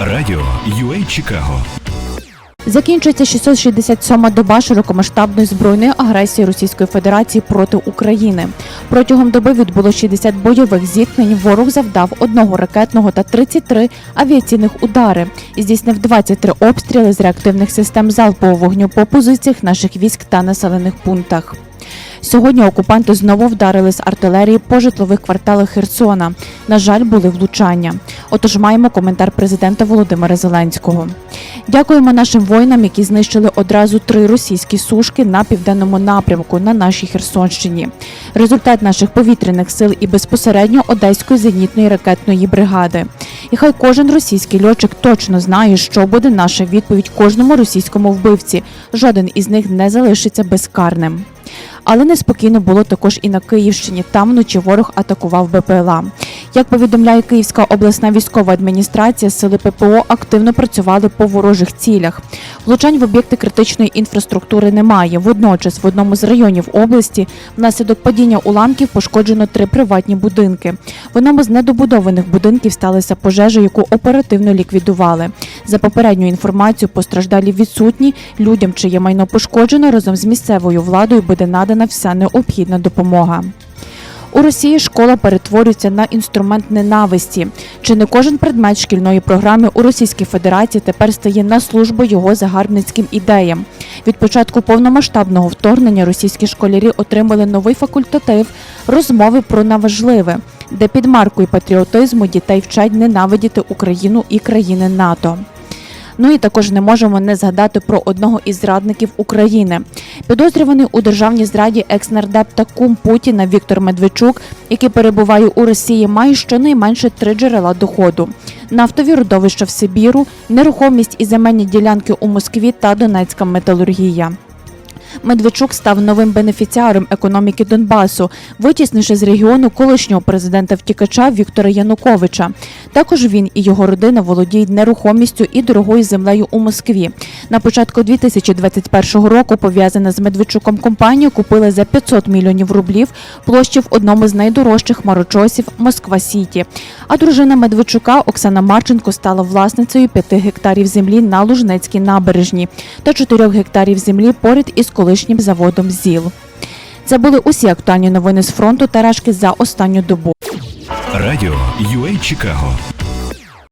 Радіо UA Чикаго Закінчується 667-ма доба широкомасштабної збройної агресії Російської Федерації проти України. Протягом доби відбуло 60 бойових зіткнень. Ворог завдав одного ракетного та 33 авіаційних удари. і Здійснив 23 обстріли з реактивних систем залпового вогню по позиціях наших військ та населених пунктах. Сьогодні окупанти знову вдарили з артилерії по житлових кварталах Херсона. На жаль, були влучання. Отож, маємо коментар президента Володимира Зеленського. Дякуємо нашим воїнам, які знищили одразу три російські сушки на південному напрямку на нашій Херсонщині. Результат наших повітряних сил і безпосередньо одеської зенітної ракетної бригади. І хай кожен російський льотчик точно знає, що буде наша відповідь кожному російському вбивці. Жоден із них не залишиться безкарним. Але неспокійно було також і на Київщині. Там вночі ворог атакував БПЛА. Як повідомляє Київська обласна військова адміністрація, сили ППО активно працювали по ворожих цілях. Влучань в об'єкти критичної інфраструктури немає. Водночас, в одному з районів області внаслідок падіння уламків пошкоджено три приватні будинки. В одному з недобудованих будинків сталася пожежа, яку оперативно ліквідували. За попередньою інформацією, постраждалі відсутні. Людям, чиє майно пошкоджено, разом з місцевою владою буде надана вся необхідна допомога. У Росії школа перетворюється на інструмент ненависті. Чи не кожен предмет шкільної програми у Російській Федерації тепер стає на службу його загарбницьким ідеям? Від початку повномасштабного вторгнення російські школярі отримали новий факультатив розмови про наважливе, де під маркою патріотизму дітей вчать ненавидіти Україну і країни НАТО. Ну і також не можемо не згадати про одного із зрадників України. Підозрюваний у державній зраді екс-нардеп та кум Путіна Віктор Медведчук, який перебуває у Росії, має щонайменше три джерела доходу: нафтові родовища в Сибіру, нерухомість і земельні ділянки у Москві та Донецька металургія. Медведчук став новим бенефіціаром економіки Донбасу, витіснивши з регіону колишнього президента втікача Віктора Януковича. Також він і його родина володіють нерухомістю і дорогою землею у Москві. На початку 2021 року пов'язана з Медведчуком компанія купила за 500 мільйонів рублів площі в одному з найдорожчих хмарочосів Москва Сіті. А дружина Медведчука Оксана Марченко стала власницею 5 гектарів землі на Лужнецькій набережні та 4 гектарів землі поряд із колишнім заводом ЗІЛ. Це були усі актуальні новини з фронту та рашки за останню добу. Радіо UA Чикаго